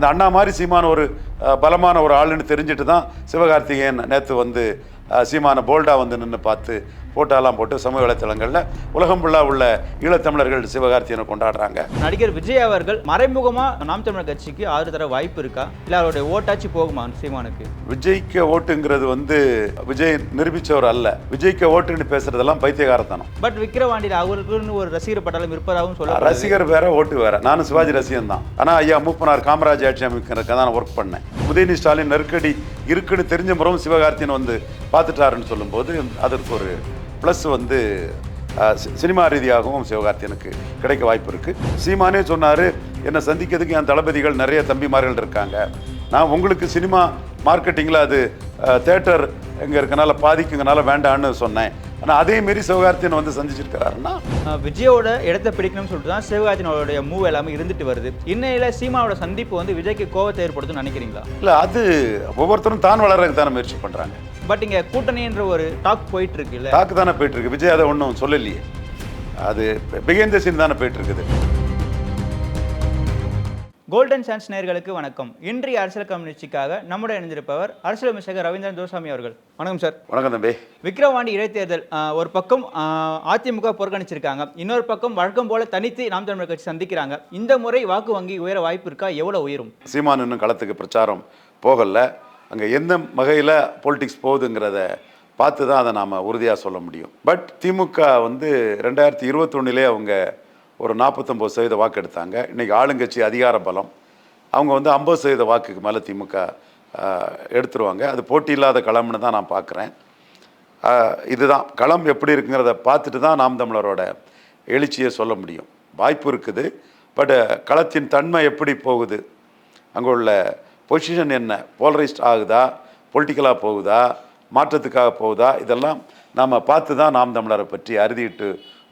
அந்த அண்ணா மாதிரி சீமான ஒரு பலமான ஒரு ஆளுன்னு தெரிஞ்சுட்டு தான் சிவகார்த்திகேயன் நேற்று வந்து சீமான போல்டாக வந்து நின்று பார்த்து போட்டோலாம் போட்டு சமூக வலைத்தளங்களில் உலகம் ஃபுல்லாக உள்ள ஈழத்தமிழர்கள் சிவகார்த்திகேயனை கொண்டாடுறாங்க. நடிகர் விஜய் அவர்கள் மறைமுகமா நாம் தமிழர் கட்சிக்கு ஆறு தர வாய்ப்பு இருக்கா? இல்ல அவருடைய ஓட்டாச்சு போகுமா சீமானுக்கு? விஜய்க்கு ஓட்டுங்கிறது வந்து விஜய் நிரூபித்தவர் அல்ல. விஜய்க்கு ஓட்டுன்னு பேசுறதெல்லாம் பைத்தியகாரத்தனம். பட் விக்கிரவாண்டியில் அவருக்குன்னு ஒரு ரசிகர் பட்டாளம் இருப்பதாகவும் சொல்ல ரசிகர் வேற ஓட்டு வேற. நானும் சிவாஜி ரசிகன் தான் ஆனா ஐயா மூப்பனார் காமராஜ் ஆட்சி அமைக்கிறதுக்கு தான் ஒர்க் பண்ணேன். உதயநிதி ஸ்டாலின் நெருக்கடி இருக்குன்னு தெரிஞ்ச முறம் சிவகார்த்தியன் வந்து பார்த்துட்டாருன்னு சொல்லும்போது அதற்கு ஒரு ப்ளஸ் வந்து சினிமா ரீதியாகவும் சிவகார்த்தியனுக்கு கிடைக்க வாய்ப்பு இருக்குது சீமானே சொன்னார் என்னை சந்திக்கிறதுக்கு என் தளபதிகள் நிறைய தம்பிமார்கள் இருக்காங்க. நான் உங்களுக்கு சினிமா மார்க்கெட்டிங்கில் அது தேட்டர் எங்கே இருக்கனால பாதிக்குங்கனால வேண்டான்னு சொன்னேன். ஆனால் அதே மாரி சிவகார்த்தியன் வந்து சந்திச்சிருக்கிறாருன்னா? விஜயோட இடத்தை பிடிக்கணும்னு சொல்லிட்டு தான் சிவகார்த்தின் அவருடைய மூவ் எல்லாமே இருந்துட்டு வருது. இன்னையில சீமாவோட சந்திப்பு வந்து விஜய்க்கு கோவத்தை ஏற்படுத்தும்னு நினைக்கிறீங்களா? இல்லை அது ஒவ்வொருத்தரும் தான் வளர்றதுக்கு தானே முயற்சி பண்ணுறாங்க பட் இங்க கூட்டணின்ற ஒரு டாக் போயிட்டு இருக்கு இல்ல? தாக்கு தானே போயிட்டு இருக்கு விஜய் அதை ஒன்றும் சொல்லலையே. அது பிகேந்த சீன் தானே போயிட்டு இருக்குது கோல்டன் சான்ஸ் நேயர்களுக்கு வணக்கம். இன்றைய அரசியல் கம்யூனிஸ்டிக்காக நம்முடைய இணைந்திருப்பவர் அரசியல் அமைச்சர் ரவீந்திரன் தோசாமி அவர்கள். வணக்கம் சார். வணக்கம் தம்பி. விக்கிரவாண்டி இடைத்தேர்தல் ஒரு பக்கம் அதிமுக புறக்கணிச்சிருக்காங்க. இன்னொரு பக்கம் வழக்கம் போல தனித்து நாம் தமிழர் கட்சி சந்திக்கிறாங்க. இந்த முறை வாக்கு வங்கி உயர வாய்ப்பு இருக்கா? எவ்வளவு உயரும்? சீமான் இன்னும் களத்துக்கு பிரச்சாரம் போகல. அங்கே எந்த வகையில் பொலிட்டிக்ஸ் போகுதுங்கிறத பார்த்து தான் அதை நாம் உறுதியாக சொல்ல முடியும். பட் திமுக வந்து ரெண்டாயிரத்தி இருபத்தொன்னிலே அவங்க ஒரு நாற்பத்தொம்போது சதவீத வாக்கு எடுத்தாங்க இன்றைக்கி ஆளுங்கட்சி அதிகார பலம். அவங்க வந்து ஐம்பது சதவீத வாக்குக்கு மேலே திமுக எடுத்துருவாங்க. அது போட்டி இல்லாத களம்னு தான் நான் பார்க்குறேன் இதுதான். களம் எப்படி இருக்குங்கிறத பார்த்துட்டு தான் நாம் தமிழரோட எழுச்சியை சொல்ல முடியும். வாய்ப்பு இருக்குது. பட் களத்தின் தன்மை எப்படி போகுது? அங்கே உள்ள பொசிஷன் என்ன? போலரைஸ்ட் ஆகுதா? பொலிட்டிக்கலாக போகுதா? மாற்றத்துக்காக போகுதா? இதெல்லாம் நாம் பார்த்து தான் நாம் தமிழரை பற்றி அறுதிட்டு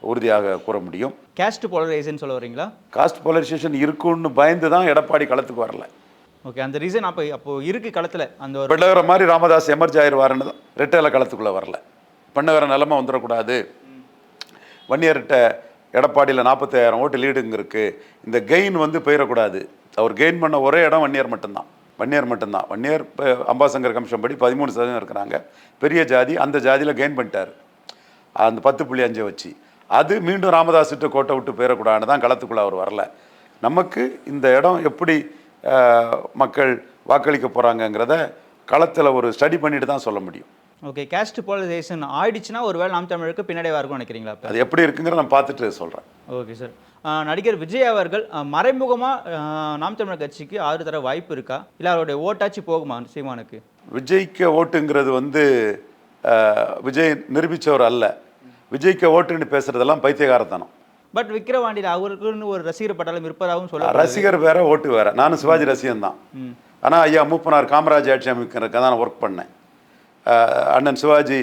உறுதியாக கூற முடியும். கேஸ்ட் போலரைசேஷன் சொல்ல வரீங்களா? காஸ்ட் போலரைசேஷன் இருக்குன்னு பயந்து தான் எடப்பாடி களத்துக்கு வரல. ஓகே அந்த ரீசன் அப்போ அப்போ இருக்கு களத்துல. அந்த ஒரு பெண்ணகர மாதிரி ராமதாஸ் எமர்ஜ் ஆயிடுவாருன்னு தான். ரெட்டையில களத்துக்குள்ளே வரல. பெண்ணகர நிலமை வந்துடக்கூடாது. வன்னியர்கிட்ட எடப்பாடியில் நாற்பத்தாயிரம் ஓட்டு லீடுங்க இருக்கு. இந்த கெயின் வந்து போயிடக்கூடாது. அவர் கெயின் பண்ண ஒரே இடம் வன்னியர் மட்டும்தான். வன்னியர் மட்டும்தான். வன்னியர் இப்போ அம்பாசங்கர் கமிஷன் படி பதிமூணு சதவீதம் இருக்கிறாங்க. பெரிய ஜாதி அந்த ஜாதியில் கெயின் பண்ணிட்டார். அந்த பத்து புள்ளி அஞ்சை வச்சு. அது மீண்டும் ராமதாஸ்கிட்ட கோட்டை விட்டு போயிடக்கூடாதுன்னு தான் களத்துக்குள்ளே அவர் வரல. நமக்கு இந்த இடம் எப்படி மக்கள் வாக்களிக்க போகிறாங்கங்கிறத களத்தில் ஒரு ஸ்டடி பண்ணிட்டு தான் சொல்ல முடியும். ஓகே கேஸ்ட் போலரைசேஷன் ஆயிடுச்சுன்னா ஒருவேளை நாம் தமிழருக்கு பின்னடைவா இருக்கும்னு நினைக்கிறீங்களா அப்ப? அது எப்படி இருக்குங்கிறத நான் பார்த்துட்டு சொல்கிறேன் ஓகே சார் நடிகர் விஜய் அவர்கள் ஆஹ், மறைமுகமா ஆஹ், நாம் தமிழர் கட்சிக்கு ஆறு தர வாய்ப்பு இருக்கா? இல்ல அவருடைய ஓட்டாச்சு போகுமா சீமானுக்கு? விஜய்க்கு ஓட்டுங்கிறது வந்து விஜய் நிரூபித்தவர் அல்ல. விஜய்க்கு ஓட்டுன்னு பேசுறதெல்லாம் பைத்தியகாரத்தனம். பட் விக்கிரவாண்டியில் அவருக்குன்னு ஒரு ரசிகர் பட்டாளம் இருப்பதாகவும் சொல்ல ரசிகர் வேற ஓட்டு வேற. நானும் சிவாஜி ரசிகன் தான் ஆனால் ஐயா மூப்பனார் காமராஜ் ஆட்சி அமைக்கிறதுக்கு தான் நான் ஒர்க் பண்ணேன். அண்ணன் சிவாஜி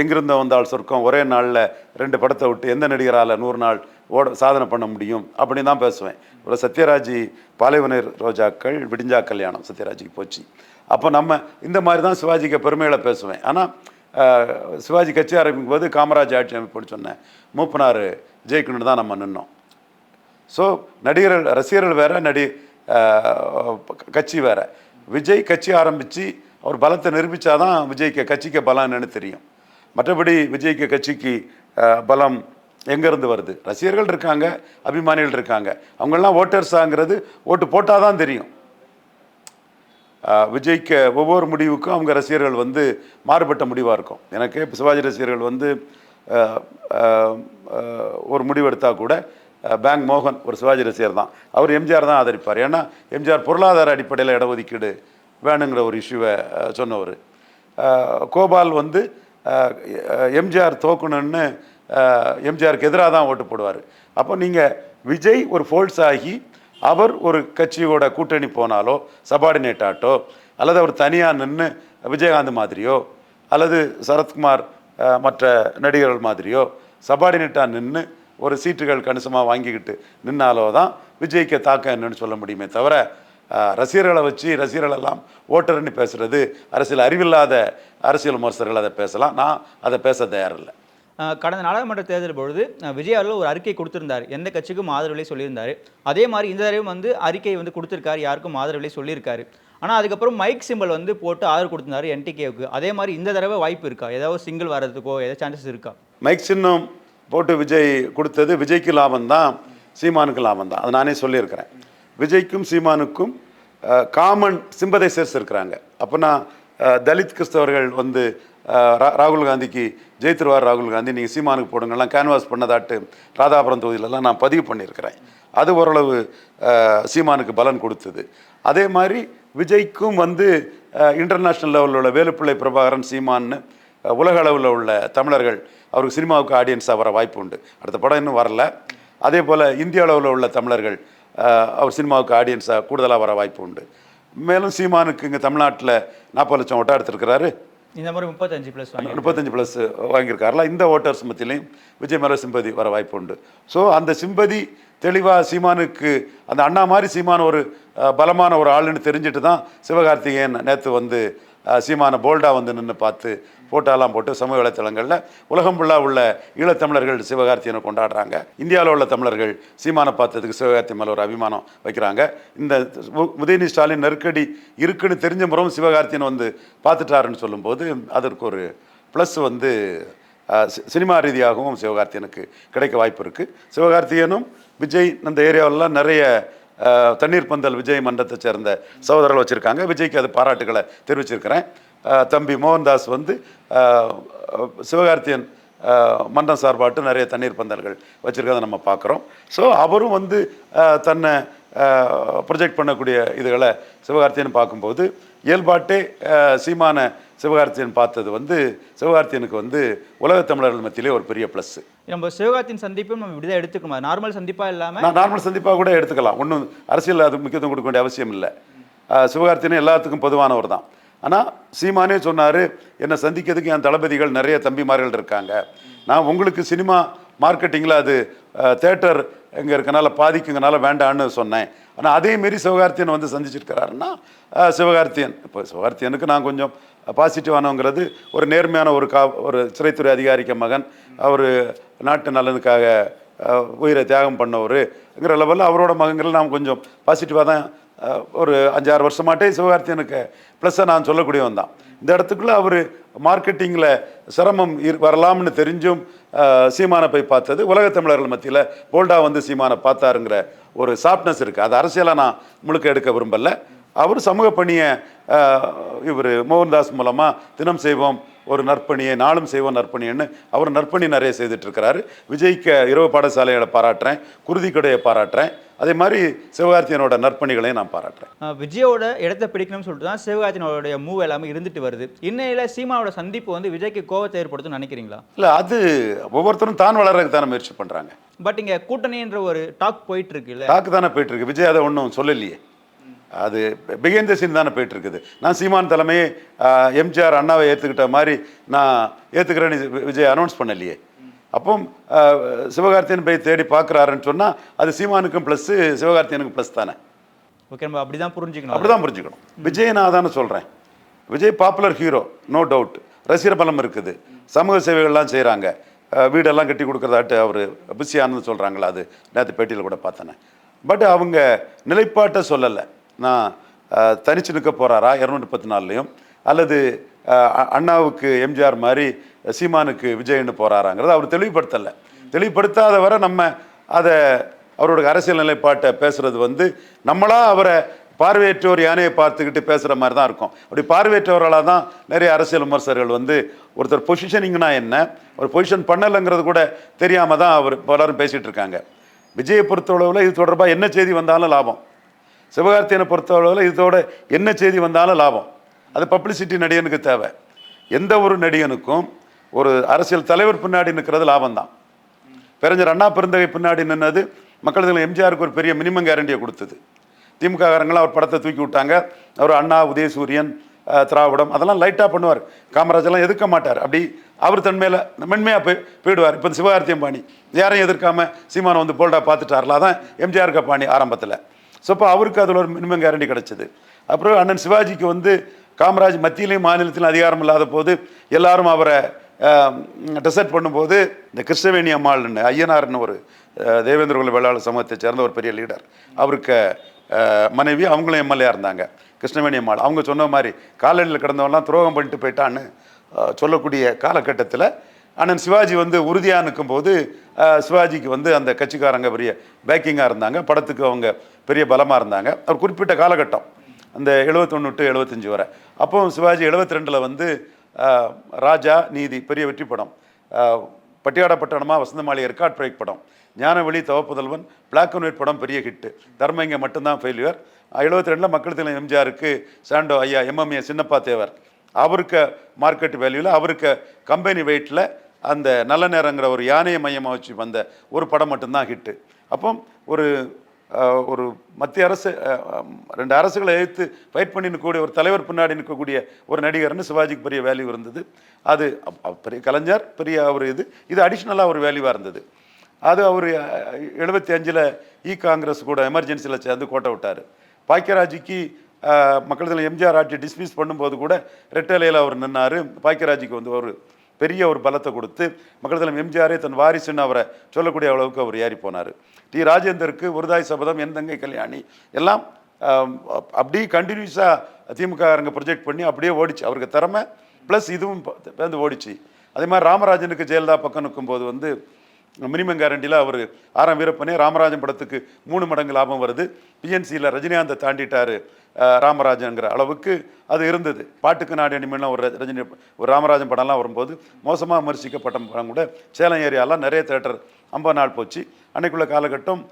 எங்கிருந்தோ வந்தால் சொர்க்கம் ஒரே நாளில் ரெண்டு படத்தை விட்டு எந்த நடிகரால் நூறு நாள் ஓட சாதனை பண்ண முடியும் அப்படின்னு தான் பேசுவேன். ஒரு சத்யராஜ் பாலைவனர் ரோஜாக்கள் விடிஞ்சா கல்யாணம் சத்யராஜுக்கு போச்சு. அப்போ நம்ம இந்த மாதிரி தான் சிவாஜிக்கு பெருமைகளை பேசுவேன். ஆனால் சிவாஜி கட்சி ஆரம்பிக்கும் போது காமராஜ் ஆட்சி அமைப்புன்னு சொன்னேன். மூப்பனார் ஜெயிக்கணும்னு தான் நம்ம நின்னோம். ஸோ நடிகர்கள் ரசிகர்கள் வேறு நடி கட்சி வேறு. விஜய் கட்சி ஆரம்பித்து அவர் பலத்தை நிரூபித்தாதான் விஜய்க்கு கட்சிக்கு பலம் என்னன்னு தெரியும். மற்றபடி விஜய்க்கு கட்சிக்கு பலம் எங்கேருந்து வருது? ரசிகர்கள் இருக்காங்க அபிமானிகள் இருக்காங்க. அவங்கெல்லாம் ஓட்டர்ஸாங்கிறது ஓட்டு போட்டால் தான் தெரியும். விஜய்க்கு ஒவ்வொரு முடிவுக்கும் அவங்க ரசிகர்கள் வந்து மாறுபட்ட முடிவாக இருக்கும். எனக்கு இப்போ சிவாஜி ரசிகர்கள் வந்து ஒரு முடிவு எடுத்தால் கூட பேங்க் மோகன் ஒரு சிவாஜி ரசிகர் தான். அவர் எம்ஜிஆர் தான் ஆதரிப்பார். ஏன்னா எம்ஜிஆர் பொருளாதார அடிப்படையில் இடஒதுக்கீடு வேணுங்கிற ஒரு இஷ்யூவை சொன்னவர். கோபால் வந்து எம்ஜிஆர் தோக்கணும்னு எம்ஜிஆருக்கு எதிராக தான் ஓட்டு போடுவார். அப்போ நீங்கள் விஜய் ஒரு ஃபோல்ஸ் ஆகி அவர் ஒரு கட்சியோட கூட்டணி போனாலோ சபார்டினேட் ஆட்டோ அல்லது அவர் தனியாக நின்று விஜயகாந்த் மாதிரியோ அல்லது சரத்குமார் மற்ற நடிகர்கள் மாதிரியோ சபார்டினேட்டாக நின்று ஒரு சீட்டுகள் கணிசமாக வாங்கிக்கிட்டு நின்னாலோ தான் விஜய்க்கு தாக்கம் என்னன்னு சொல்ல முடியுமே தவிர ரசிகர்களை வச்சு ரசிகர்களெல்லாம் ஓட்டர்னு பேசுகிறது அரசியல் அறிவில்லாத அரசியல் விமர்சகர்கள் அதை பேசலாம். நான் அதை பேச தயாரில்லை. கடந்த நாடாளுமன்ற தேர்தல் பொழுது விஜய் அவர்கள் ஒரு அறிக்கை கொடுத்திருந்தார். எந்த கட்சிக்கும் ஆதரவில்லை சொல்லியிருந்தாரு. அதே மாதிரி இந்த தடவை வந்து அறிக்கை வந்து கொடுத்துருக்காரு. யாருக்கும் ஆதரவில்லை சொல்லியிருக்காரு. ஆனால் அதுக்கப்புறம் மைக் சிம்பிள் வந்து போட்டு ஆதரவு கொடுத்துருந்தாரு என்டிகேவுக்கு. அதே மாதிரி இந்த தடவை வாய்ப்பு இருக்கா? ஏதாவது சிங்கிள் வர்றதுக்கோ ஏதாவது சான்சஸ் இருக்கா? மைக் சின்னம் போட்டு விஜய் கொடுத்தது விஜய்க்கு லாபம் தான் சீமானுக்கு லாபம் தான். அது நானே சொல்லியிருக்கிறேன். விஜய்க்கும் சீமானுக்கும் காமன் சிம்பதைசர்ஸ் இருக்கிறாங்க. அப்போனா தலித் கிறிஸ்தவர்கள் வந்து ரா- ராகுல் காந்திக்கு ஜெயித்திருவார் ராகுல் காந்தி. நீங்கள் சீமானுக்கு போடுங்கலாம். கேன்வாஸ் பண்ணதாட்டு ராதாபுரம் தொகுதியிலலாம் நான் பதிவு பண்ணியிருக்கிறேன். அது ஓரளவு சீமானுக்கு பலன் கொடுத்தது. அதே மாதிரி விஜய்க்கும் வந்து இன்டர்நேஷ்னல் லெவலில் உள்ள வேலுப்பிள்ளை பிரபாகரன் சீமான்னு உலக அளவில் உள்ள தமிழர்கள் அவருக்கு சினிமாவுக்கு ஆடியன்ஸாக வர வாய்ப்பு உண்டு. அடுத்த படம் இன்னும் வரல. அதே போல் இந்திய அளவில் உள்ள தமிழர்கள் அவர் சினிமாவுக்கு ஆடியன்ஸாக கூடுதலாக வர வாய்ப்பு உண்டு. மேலும் சீமானுக்கு இங்கே தமிழ்நாட்டில் நாற்பது லட்சம் ஓட்டா எடுத்திருக்கிறாரு. இந்த மாதிரி முப்பத்தஞ்சு ப்ளஸ் வாங்கி முப்பத்தஞ்சு ப்ளஸ் வாங்கியிருக்காருல இந்த ஓட்டர்ஸ் மத்தியிலையும் விஜய் மேலே சிம்பதி வர வாய்ப்பு உண்டு. ஸோ அந்த சிம்பதி தெளிவாக சீமானுக்கு அந்த அண்ணா மாதிரி சீமான் ஒரு அஹ், பலமான ஒரு ஆளுன்னு தெரிஞ்சுட்டு தான் சிவகார்த்திகேயன் நேற்று வந்து சீமான போல்டாக வந்து நின்று பார்த்து ஃபோட்டோலாம் போட்டு சமூக வலைத்தளங்களில் உலகம் ஃபுல்லாக உள்ள ஈழத்தமிழர்கள் சிவகார்த்தியனை கொண்டாடுறாங்க. இந்தியாவில் உள்ள தமிழர்கள் சீமானை பார்த்ததுக்கு சிவகார்த்தி மேலே ஒரு அபிமானம் வைக்கிறாங்க. இந்த உதயநிதி ஸ்டாலின் நெருக்கடி இருக்குன்னு தெரிஞ்ச முறம் சிவகார்த்தியன் வந்து பார்த்துட்டாருன்னு சொல்லும்போது அதற்கு ஒரு ப்ளஸ் வந்து சி- சினிமா ரீதியாகவும் சிவகார்த்தியனுக்கு கிடைக்க வாய்ப்பு இருக்குது சிவகார்த்தியனும் விஜய் இந்த ஏரியாவிலலாம் நிறைய தண்ணீர் பந்தல் விஜய் மன்றத்தை சேர்ந்த சகோதரர்கள் வச்சுருக்காங்க. விஜய்க்கு அது பாராட்டுகளை தெரிவிச்சிருக்கிறேன். தம்பி மோகன்தாஸ் வந்து சிவகார்த்தியன் மன்றம் சார்பாட்டு நிறைய தண்ணீர் பந்தல்கள் வச்சுருக்கதை நம்ம பார்க்குறோம். ஸோ அவரும் வந்து தன்னை ப்ரொஜெக்ட் பண்ணக்கூடிய இதுகளை சிவகார்த்தியன் பார்க்கும்போது இயல்பாட்டே சீமான சிவகார்த்தியன் பார்த்தது வந்து சிவகார்த்தியனுக்கு வந்து உலகத் தமிழர்கள் மத்தியிலே ஒரு பெரிய ப்ளஸ்ஸு நம்ம சிவகார்த்தியின் சந்திப்பும் நம்ம இப்படிதான் எடுத்துக்கணுமா நார்மல் சந்திப்பா இல்லாம? நான் நார்மல் சந்திப்பாக கூட எடுத்துக்கலாம். ஒன்றும் அரசியல் அதுக்கு முக்கியத்துவம் கொடுக்க வேண்டிய அவசியம் இல்லை. சிவகார்த்தியன் எல்லாத்துக்கும் பொதுவானவர் தான். ஆனால் சீமானே சொன்னார் என்னை சந்திக்கிறதுக்கு என் தளபதிகள் நிறைய தம்பிமார்கள் இருக்காங்க. நான் உங்களுக்கு சினிமா மார்க்கெட்டிங்கில் அது தேட்டர் இங்கே இருக்கனால பாதிக்குங்கனால வேண்டான்னு சொன்னேன். ஆனால் அதே மாரி சிவகார்த்தியன் வந்து சந்திச்சிருக்கிறாருன்னா சிவகார்த்தியன். இப்போ சிவகார்த்தியனுக்கு நான் கொஞ்சம் பாசிட்டிவானவங்கிறது ஒரு நேர்மையான ஒரு கா ஒரு சிறைத்துறை அதிகாரிக்க மகன். அவர் நாட்டு நலனுக்காக உயிரை தியாகம் பண்ணவருங்கிற லெவலில் அவரோட மகன்கள் நாம் கொஞ்சம் பாசிட்டிவாக தான் ஒரு அஞ்சாறு வருஷமாட்டே சிவகார்த்தியனுக்கு ப்ளஸ்ஸை நான் சொல்லக்கூடியவன் தான். இந்த இடத்துக்குள்ளே அவர் மார்க்கெட்டிங்கில் சிரமம் இரு- வரலாம்னு தெரிஞ்சும் சீமானை போய் பார்த்தது உலக தமிழர்கள் மத்தியில் போல்டா வந்து சீமானை பார்த்தாருங்கிற ஒரு சாஃப்ட்னஸ் இருக்குது அது அரசியலாக நான் முழுக்க எடுக்க விரும்பல. அவர் சமூக பணியை இவர் மோகன்தாஸ் மூலமாக தினம் செய்வோம் ஒரு நற்பணியை நாளும் செய்வோம் நற்பணின்னு அவர் நற்பணி நிறைய செய்துட்டு இருக்கிறாரு விஜய்க்கு இரவு பாடசாலைகளை பாராட்டுறேன் குருதி கடையை பாராட்டுறேன். அதே மாதிரி சிவகார்த்தியனோட நற்பணிகளையும் நான் பாராட்டுறேன். விஜயோட இடத்தை பிடிக்கணும்னு சொல்லிட்டு தான் சிவகார்த்தியனோட மூவ் எல்லாமே இருந்துட்டு வருது. இன்னையில சீமாவோட சந்திப்பு வந்து விஜய்க்கு கோவத்தை ஏற்படுத்தும் நினைக்கிறீங்களா? இல்லை அது ஒவ்வொருத்தரும் தான் வளர்றதுக்கு தானே முயற்சி பண்ணுறாங்க பட் இங்க கூட்டணின்ற ஒரு டாக் போயிட்டு இருக்கு இல்ல தாக்கு தானே போயிட்டு இருக்கு விஜய் அதை ஒன்றும் சொல்லலையே. அது பிகைன் த சீன் தானே போயிட்டு இருக்குது நான் சீமான் தலைமையை எம்ஜிஆர் அண்ணாவை ஏற்றுக்கிட்ட மாதிரி நான் ஏற்றுக்கிறேன்னு விஜய் அனௌன்ஸ் பண்ணலையே. அப்போ சிவகார்த்தியன் போய் தேடி பார்க்குறாருன்னு சொன்னால் அது சீமானுக்கும் ப்ளஸ்ஸு சிவகார்த்தியனுக்கும் ப்ளஸ் தானே. ஓகே நம்ம அப்படிதான் புரிஞ்சுக்கணும். அப்படி தான் புரிஞ்சுக்கணும். விஜய் நான் தானே சொல்கிறேன் Vijay popular hero no doubt ரசிகர் பலம் இருக்குது. சமூக சேவைகள்லாம் செய்கிறாங்க வீடெல்லாம் கட்டி கொடுக்குறதாட்டு அவர் பிஸியானது சொல்கிறாங்களா அது நேற்று பேட்டியில் கூட பார்த்தேனே. பட் அவங்க நிலைப்பாட்டை சொல்லலை. நான் தனிச்சு நிற்க போகிறாரா இரநூத்தி பத்து நாலுலையும். அல்லது அ- அண்ணாவுக்கு எம்ஜிஆர் மாதிரி சீமானுக்கு விஜய்னு போகிறாராங்கிறத அவர் தெளிவுபடுத்தலை. தெளிவுபடுத்தாத வரை நம்ம அதை அவரோட அரசியல் நிலைப்பாட்டை பேசுகிறது வந்து நம்மளாக அவரை பார்வையற்றோர் யானையை பார்த்துக்கிட்டு பேசுகிற மாதிரி தான் இருக்கும். அப்படி பார்வையற்றவர்களாக தான் நிறைய அரசியல் விமர்சகர்கள் வந்து ஒருத்தர் பொசிஷனிங்னா என்ன? ஒரு பொசிஷன் பண்ணலைங்கிறது கூட தெரியாமல் தான் அவர் பலரும் பேசிகிட்டு இருக்காங்க. விஜயை பொறுத்தளவில் இது தொடர்பாக என்ன செய்தி வந்தாலும் லாபம். சிவகார்த்தியனை பொறுத்தளவில் இதோட என்ன செய்தி வந்தாலும் லாபம். அது பப்ளிசிட்டி நடிகனுக்கு தேவை. எந்த ஒரு நடிகனுக்கும் ஒரு அரசியல் தலைவர் பின்னாடி நிற்கிறது லாபம் தான் பெருஞ்சர் அண்ணா பெருந்தகை பின்னாடி நின்னது மக்கள் எம்ஜிஆருக்கு ஒரு பெரிய மினிமம் கேரண்டியை கொடுத்தது. திமுககாரங்களாம் அவர் படத்தை தூக்கி விட்டாங்க. அவர் அண்ணா உதயசூரியன் திராவிடம் அதெல்லாம் லைட்டாக பண்ணுவார். காமராஜெல்லாம் எதிர்க்க மாட்டார். அப்படி அவர் தன்மையில் மென்மையாக போய் போயிடுவார். இப்போ சிவகார்த்தியம் பாணி. யாரையும் எதிர்க்காம சீமானம் வந்து போல்டாக பார்த்துட்டார்ல அதான் எம்ஜிஆர் பாணி ஆரம்பத்தில். ஸோ அப்போ அவருக்கு அதில் ஒரு மினிமம் கேரண்டி கிடைச்சது. அப்புறம் அண்ணன் சிவாஜிக்கு வந்து காமராஜ் மத்தியிலையும் மாநிலத்திலும் அதிகாரம் இல்லாத போது எல்லாரும் அவரை டிசைட் பண்ணும்போது இந்த கிருஷ்ணவேணி அம்மாள்னு ஐயனார்னு ஒரு தேவேந்திர குல வேளாளர் சமூகத்தை சேர்ந்த ஒரு பெரிய லீடர் அவருக்கு மனைவி அவங்களும் எம்எல்ஏ இருந்தாங்க. கிருஷ்ணவேணி அம்மாள். அவங்க சொன்ன மாதிரி காலடியில் கிடந்தவங்களாம் துரோகம் பண்ணிட்டு போயிட்டான்னு சொல்லக்கூடிய காலகட்டத்தில் அண்ணன் சிவாஜி வந்து உறுதியாக நிற்கும்போது போது சிவாஜிக்கு வந்து அந்த கட்சிக்காரங்க பெரிய பேக்கிங்காக இருந்தாங்க. படத்துக்கு அவங்க பெரிய பலமாக இருந்தாங்க. ஒரு குறிப்பிட்ட காலகட்டம். அந்த எழுபத்தொன்று டு எழுபத்தஞ்சு வரை. அப்போ சிவாஜி 72 ரெண்டில் வந்து ராஜா நீதி பெரிய வெற்றி படம். அஹ், பட்டியாட வசந்தமாளி ரெக்கார்ட் பிரேக் படம். ஞானவெளி தவப்புதல்வன் பிளாக் அண்ட் ஒயிட் படம் பெரிய ஹிட்டு தர்ம இங்கே மட்டும்தான் ஃபெயிலியர் எழுபத்தி ரெண்டில் மக்கள் தலைவர் எம்ஜிஆருக்கு சாண்டோ ஐயா எம்எம்ஏ சின்னப்பா தேவர். அவருக்கு மார்க்கெட் வேல்யூவில் அவருக்கு கம்பெனி வெயிட்டில் அந்த நல்ல நேரங்கிற ஒரு யானையை மையமாக வச்சு வந்த ஒரு படம் மட்டும்தான் ஹிட்டு அப்போ ஒரு ஒரு மத்திய அரசு ரெண்டு அரசுகளை எதிர்த்து ஃபைட் பண்ணி நிற்கக்கூடிய ஒரு தலைவர் பின்னாடி நிற்கக்கூடிய ஒரு நடிகர்னு சிவாஜிக்கு பெரிய வேல்யூ இருந்தது. அது அப்- பெரிய கலைஞர் பெரிய ஒரு இது. இது அடிஷ்னலாக ஒரு வேல்யூவாக இருந்தது. அது அவர் எழுபத்தி அஞ்சில் இ e காங்கிரஸ் கூட எமர்ஜென்சியில் சேர்ந்து கோட்டை விட்டார். பாக்கியராஜுக்கு அஹ், மக்கள் எம்ஜிஆர் ஆட்சி டிஸ்மிஸ் பண்ணும்போது கூட ரெட்டலையில் அவர் நின்னார். பாக்கியராஜுக்கு வந்து ஒரு பெரிய ஒரு பலத்தை கொடுத்து மக்கள் எம்ஜிஆரே தன் வாரிசுன்னு அவரை சொல்லக்கூடிய அளவுக்கு அவர் ஏறி போனார். டி. ராஜேந்தருக்கு ஒருதாய் சபதம் என் தங்கை கல்யாணி எல்லாம் அப்படியே கண்டினியூஸாக திமுககாரங்க ப்ரொஜெக்ட் பண்ணி அப்படியே ஓடிச்சு. அவருக்கு திறமை ப்ளஸ் இதுவும் வந்து ஓடிச்சு. அதே மாதிரி ராமராஜனுக்கு ஜெயலலிதா பக்கம் நிற்கும்போது வந்து மினிமம் கேரண்டியில் அவர் ஆறாம் வீரப்பனே ராமராஜன் படத்துக்கு மூணு மடங்கு லாபம் வருது. பிஎன்சியில் ரஜினிகாந்தை தாண்டிட்டார் ராமராஜன்ங்கிற அளவுக்கு அது இருந்தது. பாட்டுக்கு நாடு அனிமெல்லாம் ஒரு ரஜினி ஒரு ராமராஜன் படம்லாம் வரும்போது மோசமாக விமர்சிக்கப்பட்ட படம் கூட சேலம் ஏரியாலாம் நிறைய தேட்டர் ஐம்பது நாள் போச்சு. அன்னைக்குள்ள காலகட்டம்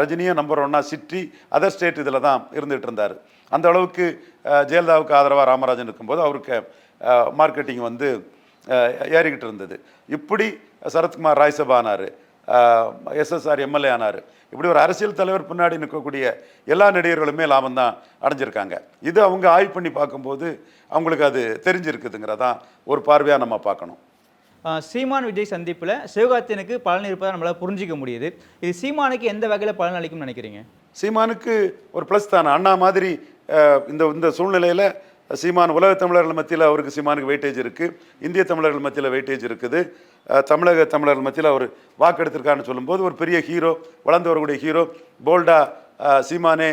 ரஜினியும் நம்பர் ஒன்னாக சிட்டி அதர் ஸ்டேட் இதில் தான் இருந்துகிட்டு இருந்தார். அந்த அளவுக்கு ஜெயலலிதாவுக்கு ஆதரவாக ராமராஜன் இருக்கும்போது அவருக்கு மார்க்கெட்டிங் வந்து ஏறிக்கிட்டு இருந்தது. இப்படி சரத்குமார் ராய்சபா ஆனார் எஸ்எஸ்ஆர் எம்எல்ஏ ஆனார். இப்படி ஒரு அரசியல் தலைவர் பின்னாடி நிற்கக்கூடிய எல்லா நடிகர்களுமே லாபம் தான் அடைஞ்சிருக்காங்க. இது அவங்க ஆய்வு பண்ணி பார்க்கும்போது அவங்களுக்கு அது தெரிஞ்சிருக்குதுங்கிறதான் ஒரு பார்வையாக நம்ம பார்க்கணும். சீமான் விஜய் சந்திப்பில் சிவகார்த்தியனுக்கு பலன் இருப்பதை நம்மளால் புரிஞ்சிக்க முடியுது. இது சீமானுக்கு எந்த வகையில் பலன் அளிக்கும்னு நினைக்கிறீங்க? சீமானுக்கு ஒரு ப்ளஸ் தானே. அண்ணா மாதிரி இந்த இந்த சூழ்நிலையில் சீமான் உலக தமிழர்கள் மத்தியில் அவருக்கு சீமானுக்கு வெயிட்டேஜ் இருக்குது இந்திய தமிழர்கள் மத்தியில் வெயிட்டேஜ் இருக்குது. தமிழக தமிழர்கள் மத்தியில் அவர் வாக்கெடுத்திருக்காருன்னு சொல்லும்போது ஒரு பெரிய ஹீரோ வளர்ந்து வரக்கூடிய ஹீரோ போல்டா சீமானே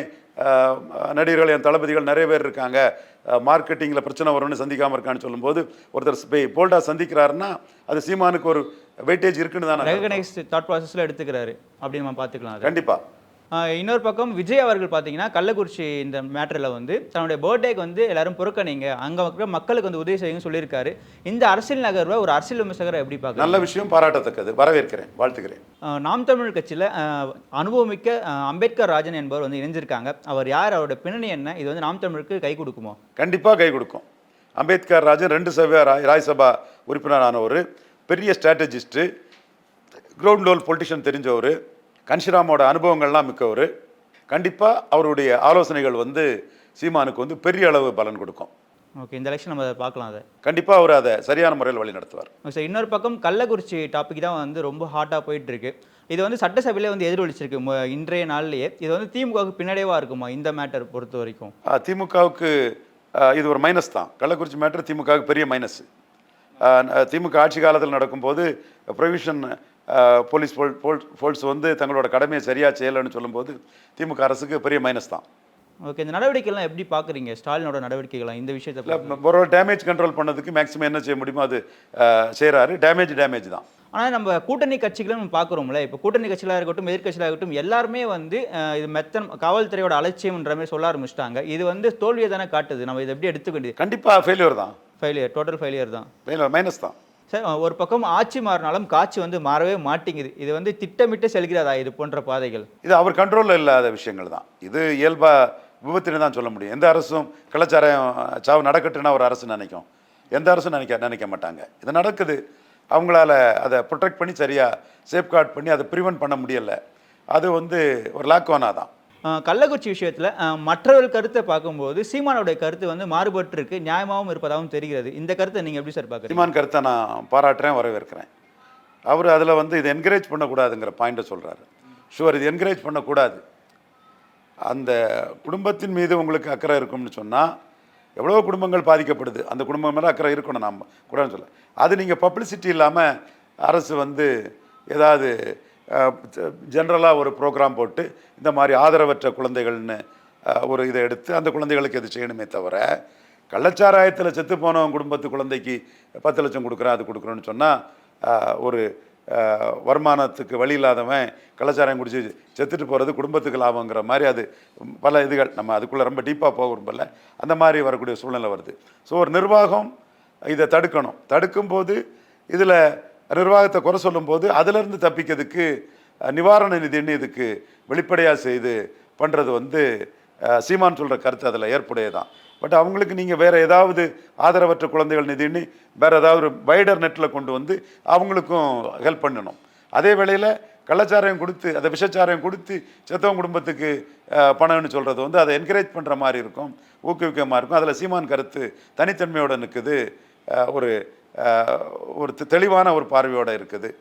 நடிகர்கள் என் தளபதிகள் நிறைய பேர் இருக்காங்க. மார்க்கெட்டிங்கில் பிரச்சனை வரும்னு சந்திக்காமல் இருக்கான்னு சொல்லும்போது ஒருத்தர் போய் போல்டா சந்திக்கிறாருன்னா அது சீமானுக்கு ஒரு வெயிட்டேஜ் இருக்குன்னு தானே தாட் ப்ராசஸில் எடுத்துக்கிறாரு. அப்படின்னு நம்ம பார்த்துக்கலாம் கண்டிப்பாக இன்னொரு பக்கம் விஜய் அவர்கள் பார்த்தீங்கன்னா கள்ளக்குறிச்சி இந்த மேட்டரில் வந்து தன்னுடைய பர்த்டேக்கு வந்து எல்லாரும் புறக்கணிங்க அங்கே இருக்கிற மக்களுக்கு வந்து உதவி செய்யுங்க சொல்லியிருக்காரு. இந்த அரசியல் நகர்வை ஒரு அரசியல் விமர்சகரை எப்படி பார்க்குறாங்க? நல்ல விஷயம் பாராட்டத்தக்கது. வரவேற்கிறேன். வாழ்த்துக்கிறேன். நாம் தமிழ் கட்சியில் அனுபவமிக்க அம்பேத்கர் ராஜன் என்பவர் வந்து இணைஞ்சிருக்காங்க. அவர் யார்? அவரோட பின்னணி என்ன? இது வந்து நாம் தமிழுக்கு கை கொடுக்குமோ? கண்டிப்பாக கை கொடுக்கும். அம்பேத்கர் ராஜன் ரெண்டு சபை ராய் ராய்சபா உறுப்பினரானவர். பெரிய ஸ்ட்ராட்டஜிஸ்ட்டு கிரவுண்ட் லெவல் பொலிட்டிஷியன் தெரிஞ்சவர். கன்ஷிராமோட அனுபவங்கள்லாம் மிக்கவர். கண்டிப்பாக அவருடைய ஆலோசனைகள் வந்து சீமானுக்கு வந்து பெரிய அளவு பலன் கொடுக்கும். ஓகே இந்த எலெக்ஷன் நம்ம அதை பார்க்கலாம் அதை. கண்டிப்பாக அவர் அதை சரியான முறையில் வழி நடத்துவார் சார் இன்னொரு பக்கம் கள்ளக்குறிச்சி டாபிக் தான் வந்து ரொம்ப ஹாட்டாக போயிட்டு இருக்கு இது வந்து சட்டசபையிலே வந்து எதிரொலிச்சிருக்கு. இன்றைய நாள்லயே. இது வந்து திமுகவுக்கு பின்னடைவாக இருக்குமா இந்த மேட்டர் பொறுத்த வரைக்கும்? திமுகவுக்கு இது ஒரு மைனஸ் தான். கள்ளக்குறிச்சி மேட்டர் திமுகவுக்கு பெரிய மைனஸ் திமுக ஆட்சி காலத்தில் நடக்கும்போது ப்ரொவிஷன் போலீஸ் போல் போல் ஃபோர்ஸ் வந்து தங்களோட கடமையை சரியாக செய்யலைன்னு சொல்லும்போது திமுக அரசுக்கு பெரிய மைனஸ் தான். ஓகே இந்த நடவடிக்கைலாம் எப்படி பார்க்குறீங்க? ஸ்டாலினோட நடவடிக்கைகள்லாம் இந்த விஷயத்தை இல்லை ஒரு டேமேஜ் கண்ட்ரோல் பண்ணதுக்கு மேக்ஸிமம் என்ன செய்ய முடியுமோ அது செய்கிறாரு டேமேஜ் டேமேஜ் தான். ஆனால் நம்ம கூட்டணி கட்சிகளும் நம்ம பார்க்குறோம்ல இப்போ கூட்டணி கட்சிகளாக இருக்கட்டும் எதிர்க்கட்சிகளாக இருக்கட்டும் எல்லாருமே வந்து இது மெத்தன் காவல்துறையோட அலட்சியம்ன்ற மாதிரி சொல்ல ஆரம்பிச்சிட்டாங்க. இது வந்து தோல்வியை தானே காட்டுது. நம்ம இதை எப்படி எடுத்துக்க வேண்டியது? கண்டிப்பாக ஃபெயிலியர் தான். ஃபெயிலியர் டோட்டல் ஃபெயிலியர் தான். ஃபெயிலியர் மைனஸ் தான். சார் ஒரு பக்கம் ஆட்சி மாறினாலும் காட்சி வந்து மாறவே மாட்டேங்குது. இது வந்து திட்டமிட்டு செல்கிறதா இது போன்ற பாதைகள்? இது அவர் கண்ட்ரோலில் இல்லாத விஷயங்கள் தான். இது இயல்பாக விபத்துன்னு தான் சொல்ல முடியும். எந்த அரசும் கலாச்சாரம் சாவு நடக்கட்டுன்னா ஒரு அரசு நினைக்கும். எந்த அரசும் நினைக்க நினைக்க மாட்டாங்க. இது நடக்குது. அவங்களால அதை ப்ரொடெக்ட் பண்ணி சரியாக சேஃப்கார்ட் பண்ணி அதை ப்ரிவென்ட் பண்ண முடியலை. அது வந்து ஒரு லாக்வானா தான். கள்ளக்குறிச்சி விஷயத்தில் மற்றவர்கள் கருத்தை பார்க்கும்போது சீமானோடைய கருத்து வந்து மாறுபட்டு இருக்கு நியாயமாகவும் இருப்பதாகவும் தெரிகிறது. இந்த கருத்தை நீங்கள் எப்படி சார் பார்க்குறீங்க? சீமான் கருத்தை நான் பாராட்டுறேன் வரவேற்கிறேன். அவர் அதில் வந்து இதை என்கரேஜ் பண்ணக்கூடாதுங்கிற பாயிண்ட்டை சொல்கிறாரு ஷுவர் இது என்கரேஜ் பண்ணக்கூடாது. அந்த குடும்பத்தின் மீது உங்களுக்கு அக்கறை இருக்கும்னு சொன்னால் எவ்வளோ குடும்பங்கள் பாதிக்கப்படுது. அந்த குடும்பம் மேலே அக்கறை இருக்கணும் நாம். கூட சொல்ல. அது நீங்கள் பப்ளிசிட்டி இல்லாமல் அரசு வந்து ஏதாவது ஜென்ரலாக ஒரு ப்ரோக்ராம் போட்டு இந்த மாதிரி ஆதரவற்ற குழந்தைகள்னு ஒரு இதை எடுத்து அந்த குழந்தைகளுக்கு இது செய்யணுமே தவிர கள்ளச்சாராயத்தில் செத்து போனவன் குடும்பத்து குழந்தைக்கு பத்து லட்சம் கொடுக்குறேன் அது கொடுக்குறோன்னு சொன்னால் ஒரு வருமானத்துக்கு வழி இல்லாதவன் கள்ளச்சாராயம் குடிச்சு செத்துட்டு போகிறது குடும்பத்துக்கு லாபங்கிற மாதிரி அது பல இதுகள். நம்ம அதுக்குள்ளே ரொம்ப டீப்பாக போக விரும்பல அந்த மாதிரி வரக்கூடிய சூழ்நிலை வருது. ஸோ ஒரு நிர்வாகம் இதை தடுக்கணும். தடுக்கும்போது இதில் நிர்வாகத்தை குறை சொல்லும்போது அதிலிருந்து தப்பிக்கிறதுக்கு நிவாரண நிதின்னு இதுக்கு வெளிப்படையாக செய்து பண்ணுறது வந்து சீமான் சொல்கிற கருத்து அதில் ஏற்புடையதான். பட் அவங்களுக்கு நீங்கள் வேறு ஏதாவது ஆதரவற்ற குழந்தைகள் நிதின்னு வேறு ஏதாவது ஒரு வைடர் நெட்டில் கொண்டு வந்து அவங்களுக்கும் ஹெல்ப் பண்ணணும். அதே வேளையில் கள்ளச்சாராயம் கொடுத்து அதை விஷச்சாராயம் கொடுத்து செத்தவன் குடும்பத்துக்கு பணம்னு சொல்கிறது வந்து அதை என்கரேஜ் பண்ணுற மாதிரி இருக்கும் ஊக்குவிக்கமாக இருக்கும். அதில் சீமான் கருத்து தனித்தன்மையோடு நிற்குது ஒரு ஒரு தெளிவான ஒரு பார்வையோடு இருக்குது.